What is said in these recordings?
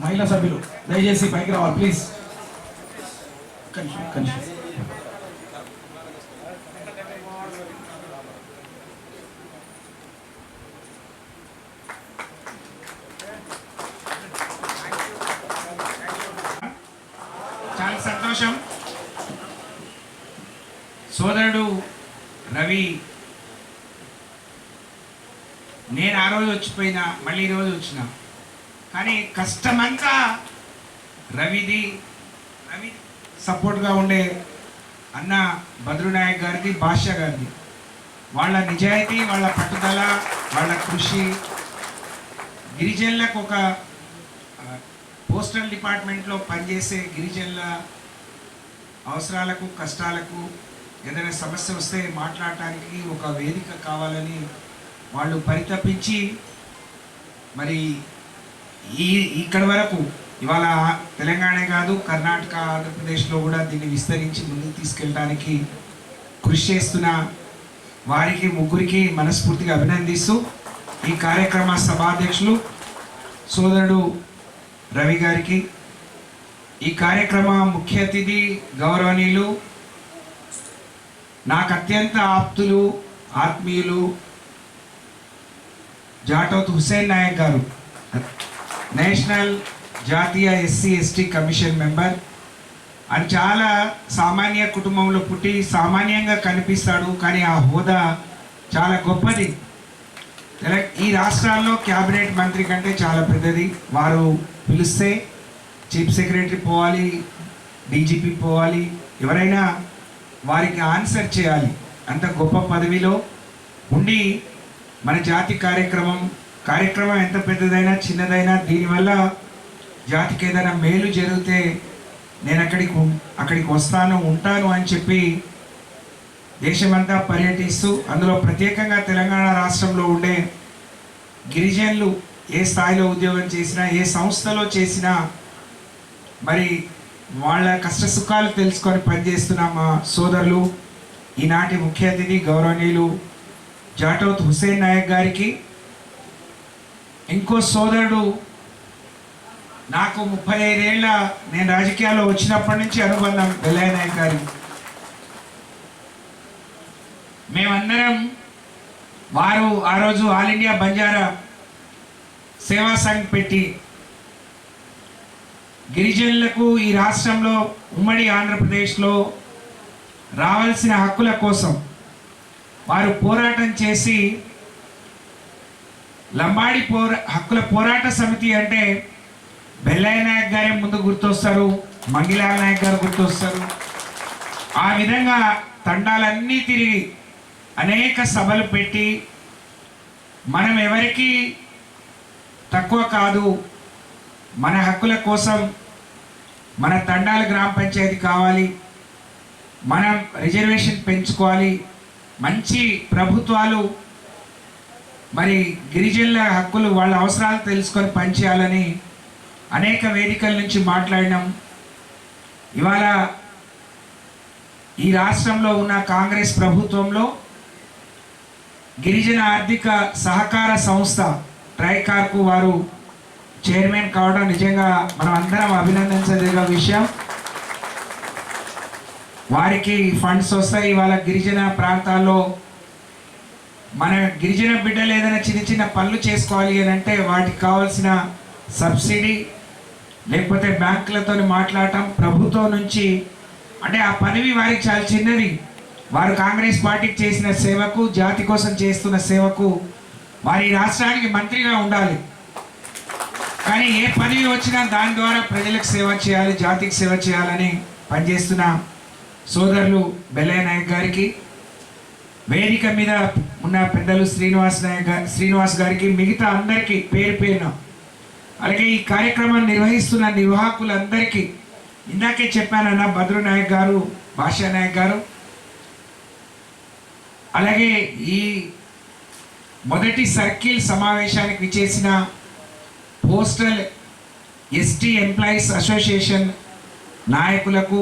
మహిళా సభ్యులు దయచేసి పైకి రావాలి ప్లీజ్ చాలా సంతోషం. సోదరుడు రవి నేను ఆ రోజు వచ్చిపోయినా మళ్ళీ ఈ రోజు వచ్చిన. కానీ కష్టమంతా రవిది రవి సపోర్ట్గా ఉండే అన్న బద్రునాయక్ గారిది భాష గారిది. వాళ్ళ నిజాయితీ వాళ్ళ పట్టుదల వాళ్ళ కృషి. గిరిజనులకు ఒక పోస్టల్ డిపార్ట్మెంట్లో పనిచేసే గిరిజనుల అవసరాలకు కష్టాలకు ఏదైనా సమస్య వస్తే మాట్లాడటానికి ఒక వేదిక కావాలని వాళ్ళు పరితపించి మరి ఈ ఇక్కడ వరకు ఇవాళ తెలంగాణ కాదు కర్ణాటక ఆంధ్రప్రదేశ్లో కూడా దీన్ని విస్తరించి ముందుకు తీసుకెళ్ళడానికి కృషి చేస్తున్న వారికి ముగ్గురికి మనస్ఫూర్తిగా అభినందిస్తూ ఈ కార్యక్రమ సభాధ్యక్షులు సోదరుడు రవి గారికి ఈ కార్యక్రమ ముఖ్య అతిథి గౌరవనీయులు నాకు అత్యంత ఆప్తులు ఆత్మీయులు జాటోత్ హుసేన్ నాయక్ గారు. నేషనల్ జాతీయ ఎస్సీ ఎస్టీ కమిషన్ మెంబర్. అని చాలా సామాన్య కుటుంబంలో పుట్టి సామాన్యంగా కనిపిస్తాడు. కానీ ఆ హోదా చాలా గొప్పది. ఈ రాష్ట్రాల్లో క్యాబినెట్ మంత్రి కంటే చాలా పెద్దది. వారు పిలిస్తే చీఫ్ సెక్రటరీ పోవాలి డీజీపీ పోవాలి ఎవరైనా వారికి ఆన్సర్ చేయాలి. అంత గొప్ప పదవిలో ఉండి మన జాతి కార్యక్రమం కార్యక్రమం ఎంత పెద్దదైనా చిన్నదైనా దీనివల్ల జాతికి ఏదైనా మేలు జరిగితే నేను అక్కడికి అక్కడికి వస్తాను ఉంటాను అని చెప్పి దేశమంతా పర్యటిస్తూ అందులో ప్రత్యేకంగా తెలంగాణ రాష్ట్రంలో ఉండే గిరిజనులు ఏ స్థాయిలో ఉద్యోగం చేసినా ఏ సంస్థలో చేసినా మరి వాళ్ళ కష్ట సుఖాలు తెలుసుకొని పనిచేస్తున్న మా సోదరులు ఈనాటి ముఖ్య అతిథి గౌరవనీయులు జాటోత్ హుసేన్ నాయక్ గారికి ఇంకో సోదరుడు నాకు ముప్పై ఐదేళ్ళ నేను రాజకీయాల్లో వచ్చినప్పటి నుంచి అనుబంధం వెల్లయ్య నాయక్ గారి. మేమందరం వారు ఆ రోజు ఆల్ ఇండియా బంజారా సేవా సంఘ్ పెట్టి గిరిజనులకు ఈ రాష్ట్రంలో ఉమ్మడి ఆంధ్రప్రదేశ్లో రావాల్సిన హక్కుల కోసం వారు పోరాటం చేసి లంబాడి పోరా హక్కుల పోరాట సమితి అంటే బెల్లయ్య నాయక్ గారే ముందు గుర్తొస్తారు మంగిలాల్ నాయక్ గారు గుర్తొస్తారు. ఆ విధంగా తండాలన్నీ తిరిగి అనేక సభలు పెట్టి మనం ఎవరికి తక్కువ కాదు మన హక్కుల కోసం మన తండాల గ్రామ పంచాయతీ కావాలి మనం రిజర్వేషన్ పెంచుకోవాలి మంచి ప్రభుత్వాలు మరి గిరిజనుల హక్కులు వాళ్ళ అవసరాలు తెలుసుకొని పనిచేయాలని అనేక వేదికల నుంచి మాట్లాడినాం. ఇవాళ ఈ రాష్ట్రంలో ఉన్న కాంగ్రెస్ ప్రభుత్వంలో గిరిజన ఆర్థిక సహకార సంస్థ ట్రైకార్కు వారు చైర్మన్ కావడం నిజంగా మనం అందరం అభినందించదగ్గ విషయం. వారికి ఫండ్స్ వస్తాయి. ఇవాళ గిరిజన ప్రాంతాల్లో మన గిరిజన బిడ్డలు ఏదైనా చిన్న చిన్న పనులు చేసుకోవాలి అని అంటే వాటికి కావాల్సిన సబ్సిడీ లేకపోతే బ్యాంకులతో మాట్లాడటం ప్రభుత్వం నుంచి అంటే ఆ పనివి వారికి చాలా చిన్నది. వారు కాంగ్రెస్ పార్టీకి చేసిన సేవకు జాతి కోసం చేస్తున్న సేవకు వారి రాష్ట్రానికి మంత్రిగా ఉండాలి. కానీ ఏ పదవి వచ్చినా దాని ద్వారా ప్రజలకు సేవ చేయాలి జాతికి సేవ చేయాలని పనిచేస్తున్న సోదరులు బెల్లయ్య నాయక్ గారికి వేదిక మీద ఉన్న పెద్దలు శ్రీనివాస్ నాయక్ శ్రీనివాస్ గారికి మిగతా అందరికీ పేరు పేరున. అలాగే ఈ కార్యక్రమాన్ని నిర్వహిస్తున్న నిర్వాహకులందరికీ ఇందాకే చెప్పానన్న భద్రు నాయక్ గారు భాషా నాయక్ గారు. అలాగే ఈ మొదటి సర్కిల్ సమావేశానికి విచ్చేసిన పోస్టల్ ఎస్టీ ఎంప్లాయీస్ అసోసియేషన్ నాయకులకు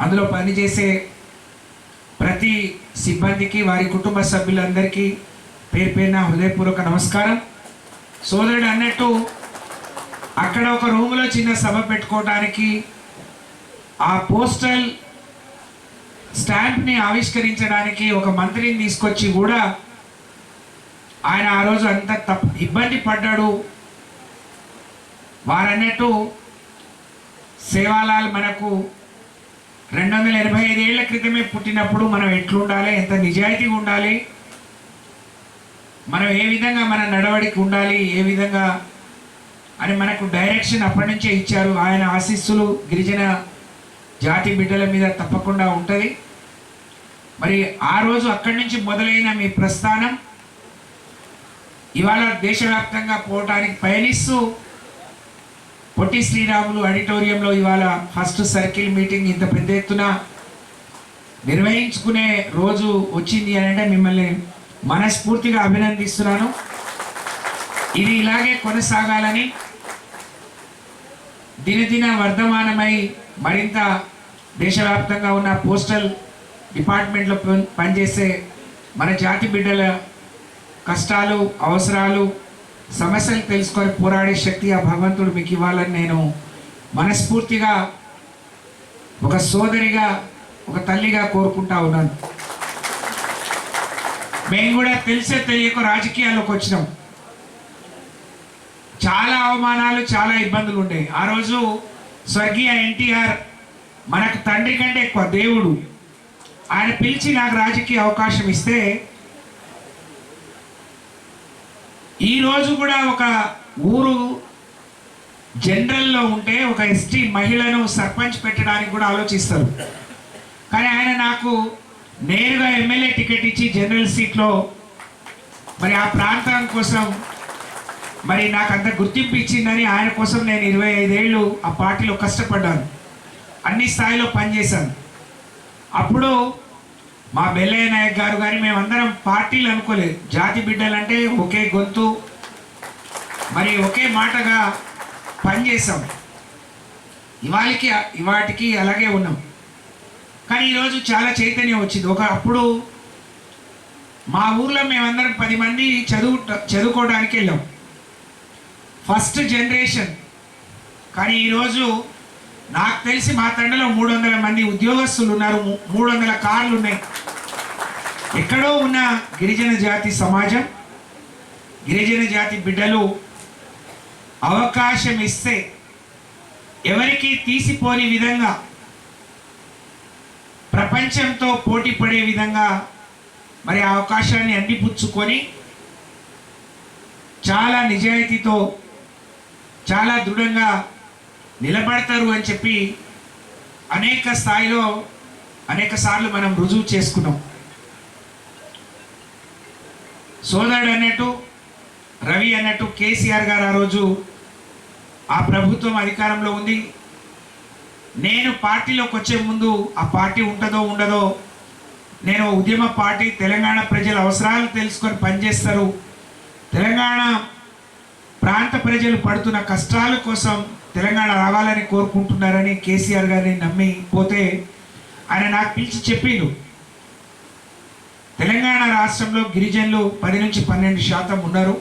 అందులో పనిచేసే ప్రతి సిబ్బందికి వారి కుటుంబ సభ్యులందరికీ పేరు పేరున హృదయపూర్వక నమస్కారం. సోదరుడు అన్నట్టు అక్కడ ఒక రూములో చిన్న సభ పెట్టుకోవడానికి ఆ పోస్టల్ స్టాంప్ని ఆవిష్కరించడానికి ఒక మంత్రిని తీసుకొచ్చి కూడా ఆయన ఆ రోజు అంత తప్ప ఇబ్బంది పడ్డాడు. వారన్నట్టు సేవాలాల్ మనకు రెండు వందల ఎనభై ఐదేళ్ళ క్రితమే పుట్టినప్పుడు మనం ఎట్లుండాలి? ఎంత నిజాయితీగా ఉండాలి? మనం ఏ విధంగా మన నడవడికి ఉండాలి? ఏ విధంగా అని మనకు డైరెక్షన్ అప్పటి నుంచే ఇచ్చారు. ఆయన ఆశీస్సులు గిరిజన జాతి బిడ్డల మీద తప్పకుండా ఉంటుంది. మరి ఆ రోజు అక్కడి నుంచి మొదలైన మీ ప్రస్థానం ఇవాళ దేశవ్యాప్తంగా పోవటానికి పయనిస్తూ పొట్టి శ్రీరాములు ఆడిటోరియంలో ఇవాళ ఫస్ట్ సర్కిల్ మీటింగ్ ఇంత పెద్ద ఎత్తున నిర్వహించుకునే రోజు వచ్చింది అని అంటే మిమ్మల్ని మనస్ఫూర్తిగా అభినందిస్తున్నాను. ఇది ఇలాగే కొనసాగాలని దినదిన వర్ధమానమై మరింత దేశవ్యాప్తంగా ఉన్న పోస్టల్ డిపార్ట్మెంట్లో పనిచేసే మన జాతి బిడ్డల కష్టాలు అవసరాలు సమస్యలు తెలుసుకొని పోరాడే శక్తి ఆ భగవంతుడు మీకు ఇవ్వాలని నేను మనస్ఫూర్తిగా ఒక సోదరిగా ఒక తల్లిగా కోరుకుంటా ఉన్నాను. మేము కూడా తెలిసే తెలియక రాజకీయాల్లోకి వచ్చినాం. చాలా అవమానాలు చాలా ఇబ్బందులు ఉండేవి. ఆ రోజు స్వర్గీయ ఎన్టీఆర్ మనకు తండ్రి కంటే ఎక్కువ దేవుడు. ఆయన పిలిచి నాకు రాజకీయ అవకాశం ఇస్తే ఈ రోజు కూడా ఒక ఊరు జనరల్లో ఉంటే ఒక ఎస్టీ మహిళను సర్పంచ్ పెట్టడానికి కూడా ఆలోచిస్తారు. కానీ ఆయన నాకు నేరుగా ఎమ్మెల్యే టికెట్ ఇచ్చి జనరల్ సీట్లో మరి ఆ ప్రాంతం కోసం మరి నాకు అంత గుర్తింపు ఇచ్చిందని ఆయన కోసం నేను ఇరవై ఐదేళ్ళు ఆ పార్టీలో కష్టపడ్డాను. అన్ని స్థాయిలో పనిచేశాను. అప్పుడు మా బెల్లయ్య నాయక్ గారు కానీ మేమందరం పార్టీలు అనుకోలేదు. జాతి బిడ్డలంటే ఒకే గొంతు మరి ఒకే మాటగా పనిచేసాం ఇవాళకి ఇవాటికి అలాగే ఉన్నాం. కానీ ఈరోజు చాలా చైతన్యం వచ్చింది. ఒక అప్పుడు మా ఊర్లో మేమందరం పది మంది చదువు చదువుకోవడానికి వెళ్ళాం. ఫస్ట్ జనరేషన్ కానీ ఈరోజు నాకు తెలిసి మా తండలో మూడు వందల మంది ఉద్యోగస్తులు ఉన్నారు మూ- మూడు వందల కార్లు ఉన్నాయి ఎక్కడో ఉన్న గిరిజన జాతి సమాజం గిరిజన జాతి బిడ్డలు అవకాశం ఇస్తే ఎవరికి తీసిపోని విధంగా ప్రపంచంతో పోటీ పడే విధంగా మరి ఆ అవకాశాన్ని అందిపుచ్చుకొని చాలా నిజాయితీతో చాలా దృఢంగా నిలబడతారు అని చెప్పి అనేక స్థాయిలో అనేక సార్లు మనం రుజువు చేసుకున్నాం. సోదరుడు అన్నట్టు రవి అన్నట్టు కేసీఆర్ గారు ఆ రోజు ఆ ప్రభుత్వం అధికారంలో ఉంది. నేను పార్టీలోకి వచ్చే ముందు ఆ పార్టీ ఉంటుందో ఉండదో నేను ఉద్యమ పార్టీ తెలంగాణ ప్రజల అవసరాలు తెలుసుకొని పనిచేస్తారు. తెలంగాణ ప్రాంత ప్రజలు పడుతున్న కష్టాల కోసం తెలంగాణ రావాలని కోరుకుంటున్నారని కేసీఆర్ గారిని నమ్మి పోతే ఆయన నాకు పిలిచి చెప్పిండు. తెలంగాణ రాష్ట్రంలో గిరిజనులు పది నుంచి పన్నెండు శాతం ఉన్నారు.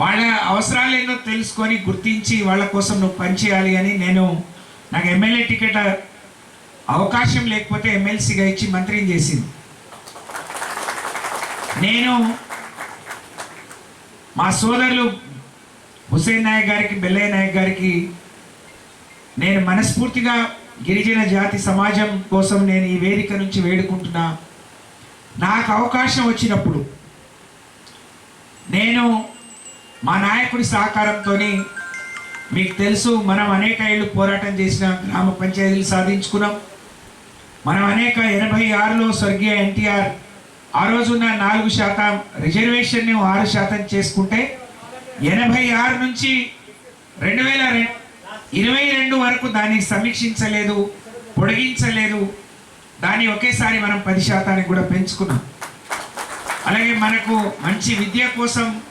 వాళ్ళ అవసరాలు ఏందో తెలుసుకొని గుర్తించి వాళ్ళ కోసం నువ్వు పనిచేయాలి అని నేను నాకు ఎమ్మెల్యే టికెట్ అవకాశం లేకపోతే ఎమ్మెల్సీగా ఇచ్చి మంత్రిని చేసింది. నేను మా సోదరులు హుసేన్ నాయక్ గారికి బెల్లయ్య నాయక్ గారికి నేను మనస్ఫూర్తిగా గిరిజన జాతి సమాజం కోసం నేను ఈ వేదిక నుంచి వేడుకుంటున్నా. నాకు అవకాశం వచ్చినప్పుడు నేను మా నాయకుడి సహకారంతో మీకు తెలుసు మనం అనేక ఏళ్ళు పోరాటం చేసిన గ్రామ పంచాయతీలు సాధించుకున్నాం. మనం అనేక ఎనభై ఆరులో స్వర్గీయ ఎన్టీఆర్ ఆ రోజున్న నాలుగు శాతం రిజర్వేషన్ని ఆరు శాతం చేసుకుంటే ఎనభై ఆరు నుంచి రెండు వేల ఇరవై రెండు వరకు దాన్ని సమీక్షించలేదు పొడిగించలేదు. దాన్ని ఒకేసారి మనం పది శాతానికి కూడా పెంచుకున్నాం. అలాగే మనకు మంచి విద్య కోసం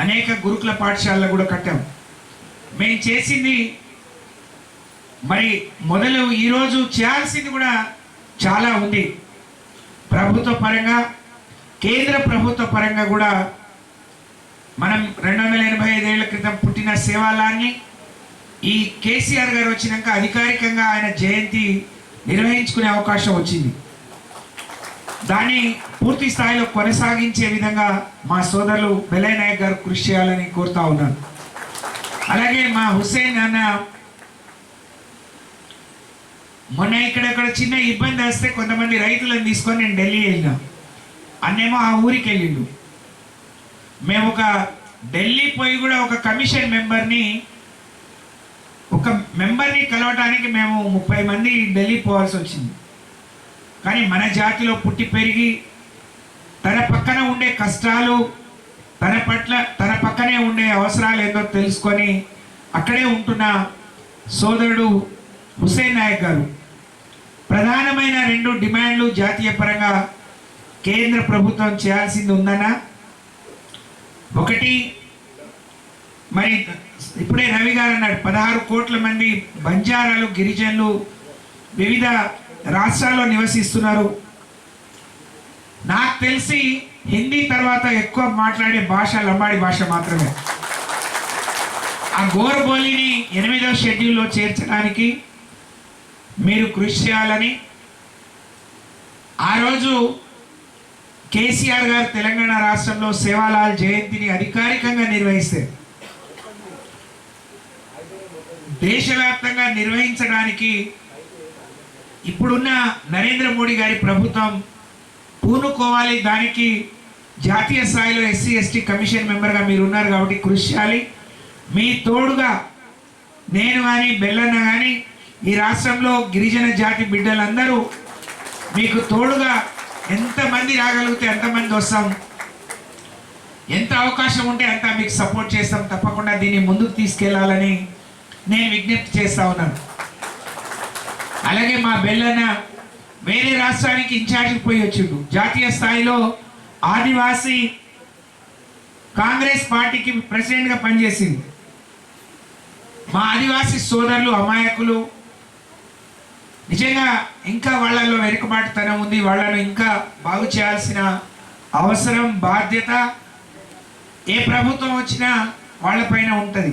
అనేక గురుకుల పాఠశాలలో కూడా కట్టాం. మేము చేసింది మరి మొదలు ఈరోజు చేయాల్సింది కూడా చాలా ఉంది. ప్రభుత్వ పరంగా కేంద్ర ప్రభుత్వ పరంగా కూడా మనం రెండు వందల ఎనభై ఐదేళ్ళ క్రితం పుట్టిన సేవాలాన్ని ఈ కేసీఆర్ గారు వచ్చినాక అధికారికంగా ఆయన జయంతి నిర్వహించుకునే అవకాశం వచ్చింది. దాన్ని పూర్తి స్థాయిలో కొనసాగించే విధంగా మా సోదరులు బెలయ్య నాయక్ గారు కృషి చేయాలని కోరుతా ఉన్నాను. అలాగే మా హుస్సేన్ అన్న మొన్న ఇక్కడక్కడ చిన్న ఇబ్బంది వస్తే కొంతమంది రైతులను తీసుకొని నేను ఢిల్లీ వెళ్ళినా. అన్నేమో ఆ ఊరికి వెళ్ళిండు. మేము ఒక ఢిల్లీ పోయి కూడా ఒక కమిషన్ మెంబర్ని ఒక మెంబర్ని కలవటానికి మేము ముప్పై మంది ఢిల్లీ పోవాల్సి వచ్చింది. కానీ మన జాతిలో పుట్టి పెరిగి తన పక్కన ఉండే కష్టాలు తన పట్ల తన పక్కనే ఉండే అవసరాలు ఏందో తెలుసుకొని అక్కడే ఉంటున్న సోదరుడు హుసేన్ నాయక్ గారు. ప్రధానమైన రెండు డిమాండ్లు జాతీయ పరంగా కేంద్ర ప్రభుత్వం చేయాల్సింది ఉందన్నా ఒకటి మరి ఇప్పుడే రవి గారు అన్నాడు పదహారు కోట్ల మంది బంజారాలు గిరిజనులు వివిధ రాష్ట్రాల్లో నివసిస్తున్నారు. నాకు తెలిసి హిందీ తర్వాత ఎక్కువ మాట్లాడే భాష లంబాడి భాష మాత్రమే. ఆ గోరబోలిని ఎనిమిదవ షెడ్యూల్లో చేర్చడానికి మీరు కృషి చేయాలని ఆ రోజు కేసీఆర్ గారు తెలంగాణ రాష్ట్రంలో సేవాలాల్ జయంతిని అధికారికంగా నిర్వహిస్తే దేశవ్యాప్తంగా నిర్వహించడానికి ఇప్పుడున్న నరేంద్ర మోడీ గారి ప్రభుత్వం పూనుకోవాలి. దానికి జాతీయ స్థాయిలో ఎస్సీ ఎస్టీ కమిషన్ మెంబర్గా మీరు ఉన్నారు కాబట్టి కృషి చేయాలి. మీ తోడుగా నేను కానీ బెల్లన్న కానీ ఈ రాష్ట్రంలో గిరిజన జాతి బిడ్డలందరూ మీకు తోడుగా ఎంతమంది రాగలిగితే ఎంతమంది వస్తాం? ఎంత అవకాశం ఉంటే అంత మీకు సపోర్ట్ చేస్తాం. తప్పకుండా దీన్ని ముందుకు తీసుకెళ్ళాలని నేను విజ్ఞప్తి చేస్తా ఉన్నాను. అలాగే మా బెల్లన్న వేరే రాష్ట్రానికి ఇన్ఛార్జికి పోయి వచ్చిండు. జాతీయ స్థాయిలో ఆదివాసీ కాంగ్రెస్ పార్టీకి ప్రెసిడెంట్గా పనిచేసింది మా ఆదివాసీ సోదరులు అమాయకులు నిజంగా ఇంకా వాళ్ళలో వెనుకబాటుతనం ఉంది వాళ్ళను ఇంకా బాగు చేయాల్సిన అవసరం బాధ్యత ఏ ప్రభుత్వం వచ్చినా వాళ్ళపైన ఉంటుంది.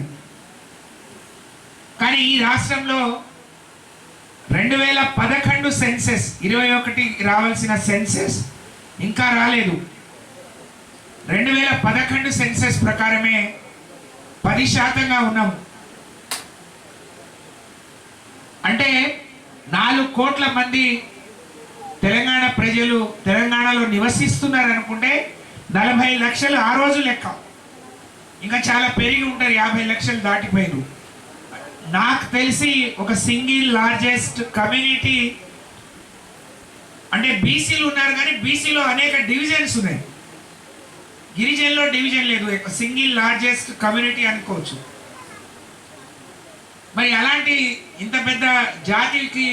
కానీ ఈ రాష్ట్రంలో రెండు వేల పదకొండు సెన్సెస్ ఇరవై ఒకటి రావాల్సిన సెన్సెస్ ఇంకా రాలేదు. రెండు వేల పదకొండు సెన్సెస్ ప్రకారమే పది శాతంగా ఉన్నాం అంటే నాలుగు కోట్ల మంది తెలంగాణ ప్రజలు తెలంగాణలో నివసిస్తున్నారు అనుకుంటే నలభై లక్షలు ఆ రోజు లెక్క. ఇంకా చాలా పెరిగి ఉంటారు యాభై లక్షలు దాటిపోయారు నాకు తెలిసి ఒక సింగిల్ లార్జెస్ట్ కమ్యూనిటీ అంటే బీసీలు ఉన్నారు కానీ బీసీలో అనేక డివిజన్స్ ఉన్నాయి. గిరిజన్లో డివిజన్ లేదు సింగిల్ లార్జెస్ట్ కమ్యూనిటీ అనుకోవచ్చు. మరి అలాంటి ఇంత పెద్ద జాతికి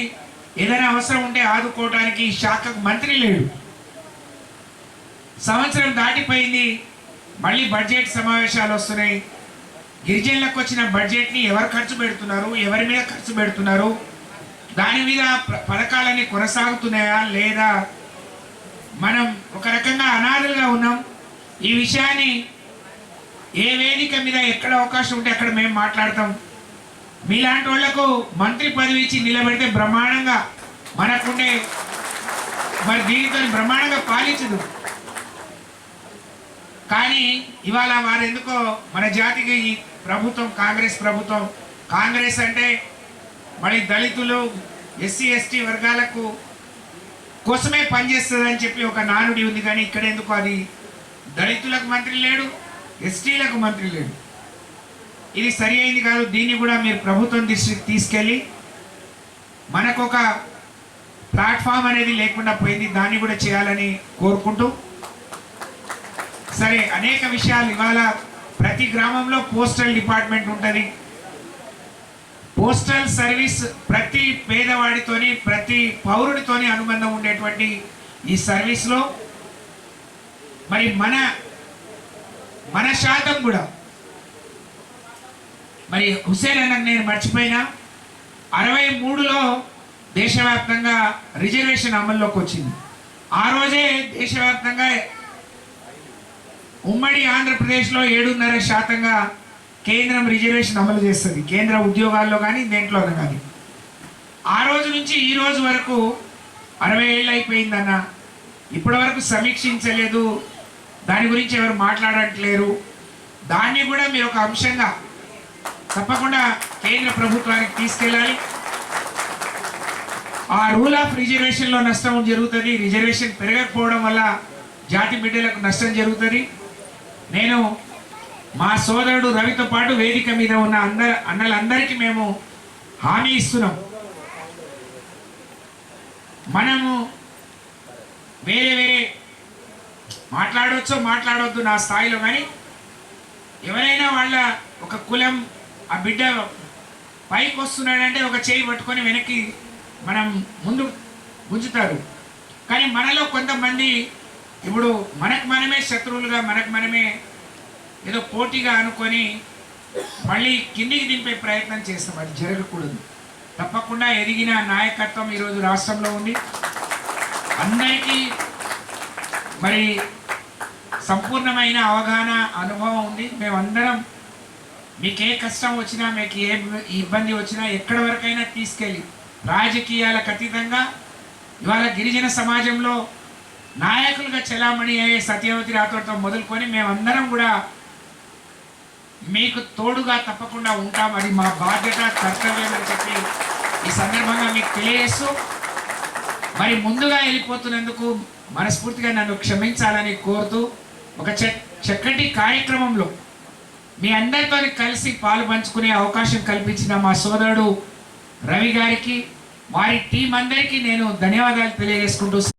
ఏదైనా అవసరం ఉంటే ఆదుకోవడానికి ఈ శాఖకు మంత్రి లేడు. సంవత్సరం దాటిపోయింది మళ్ళీ బడ్జెట్ సమావేశాలు వస్తున్నాయి. గిరిజనులకు వచ్చిన బడ్జెట్ని ఎవరు ఖర్చు పెడుతున్నారు ఎవరి మీద ఖర్చు పెడుతున్నారు దాని మీద పథకాలన్నీ కొనసాగుతున్నాయా లేదా? మనం ఒక రకంగా అనాథలుగా ఉన్నాం. ఈ విషయాన్ని ఏ వేదిక మీద ఎక్కడ అవకాశం ఉంటే అక్కడ మేము మాట్లాడతాం. మీలాంటి వాళ్ళకు మంత్రి పదవి ఇచ్చి నిలబెడితే బ్రహ్మాండంగా మనకుండే మరి దీనితో బ్రహ్మాండంగా పాలించదు. కానీ ఇవాళ వారు ఎందుకో మన జాతికి ఈ ప్రభుత్వం కాంగ్రెస్ ప్రభుత్వం కాంగ్రెస్ అంటే మరి దళితులు ఎస్సీ ఎస్టీ వర్గాలకు కోసమే పనిచేస్తుందని చెప్పి ఒక నానుడి ఉంది కానీ ఇక్కడ ఎందుకు అది దళితులకు మంత్రి లేడు ఎస్టీలకు మంత్రి లేడు. ఇది సరి అయింది కాదు దీన్ని కూడా మీరు ప్రభుత్వం దృష్టికి తీసుకెళ్ళి మనకొక ప్లాట్ఫామ్ అనేది లేకుండా పోయింది దాన్ని కూడా చేయాలని కోరుకుంటూ. సరే అనేక విషయాలు ఇవాళ ప్రతి గ్రామంలో పోస్టల్ డిపార్ట్మెంట్ ఉంటుంది. పోస్టల్ సర్వీస్ ప్రతి పేదవాడితోని ప్రతి పౌరుడితోని అనుబంధం ఉండేటువంటి ఈ సర్వీస్లో మరి మన మన శాతం కూడా మరి హుసేన్ అన్నకు నేను మర్చిపోయినా. అరవై మూడులో దేశవ్యాప్తంగా రిజర్వేషన్ అమల్లోకి వచ్చింది. ఆ రోజే దేశవ్యాప్తంగా ఉమ్మడి ఆంధ్రప్రదేశ్లో ఏడున్నర శాతంగా కేంద్రం రిజర్వేషన్ అమలు చేస్తుంది. కేంద్ర ఉద్యోగాల్లో కానీ దేంట్లోనూ కానీ. ఆ రోజు నుంచి ఈ రోజు వరకు అరవై ఏళ్ళు అయిపోయిందన్న. ఇప్పటి వరకు సమీక్షించలేదు. దాని గురించి ఎవరు మాట్లాడట్లేరు. దాన్ని కూడా మీరు ఒక అంశంగా తప్పకుండా కేంద్ర ప్రభుత్వానికి తీసుకెళ్ళాలి. ఆ రూల్ ఆఫ్ రిజర్వేషన్లో నష్టం జరుగుతుంది. రిజర్వేషన్ పెరగకపోవడం వల్ల జాతి బిడ్డలకు నష్టం జరుగుతుంది. నేను మా సోదరుడు రవితో పాటు వేదిక మీద ఉన్న అందరు అన్నలందరికీ మేము హామీ ఇస్తున్నాం. మనము వేరే వేరే మాట్లాడవచ్చో మాట్లాడవద్దు నా స్థాయిలో కానీ ఎవరైనా వాళ్ళ ఒక కులం ఆ బిడ్డ పైకి వస్తున్నాడంటే ఒక చేయి పట్టుకొని వెనక్కి మనం ముందు గుంజుతారు కానీ మనలో కొంతమంది ఇప్పుడు మనకు మనమే శత్రువులుగా మనకు మనమే ఏదో పోటీగా అనుకొని మళ్ళీ కిందికి దింపే ప్రయత్నం చేస్తాం. అది జరగకూడదు. తప్పకుండా ఎదిగిన నాయకత్వం ఈరోజు రాష్ట్రంలో ఉంది. అందరికీ మరి సంపూర్ణమైన అవగాహన అనుభవం ఉంది. మేమందరం మీకు ఏ కష్టం వచ్చినా మీకు ఏ ఇబ్బంది వచ్చినా ఎక్కడి వరకైనా తీసుకెళ్ళి రాజకీయాలకు అతీతంగా ఇవాళ గిరిజన సమాజంలో నాయకులుగా చెలామణి అయ్యే సత్యవతి రాథోడ్తో మొదలుకొని మేమందరం కూడా మీకు తోడుగా తప్పకుండా ఉంటాం. అది మా బాధ్యత కర్తవ్యం అని చెప్పి ఈ సందర్భంగా మీకు తెలియజేస్తూ మరి ముందుగా వెళ్ళిపోతున్నందుకు మనస్ఫూర్తిగా నన్ను క్షమించాలని కోరుతూ ఒక చక్కటి కార్యక్రమంలో మీ అందరితో కలిసి పాలు పంచుకునే అవకాశం కల్పించిన మా సోదరుడు రవి గారికి వారి టీం అందరికీ నేను ధన్యవాదాలు తెలియజేసుకుంటూ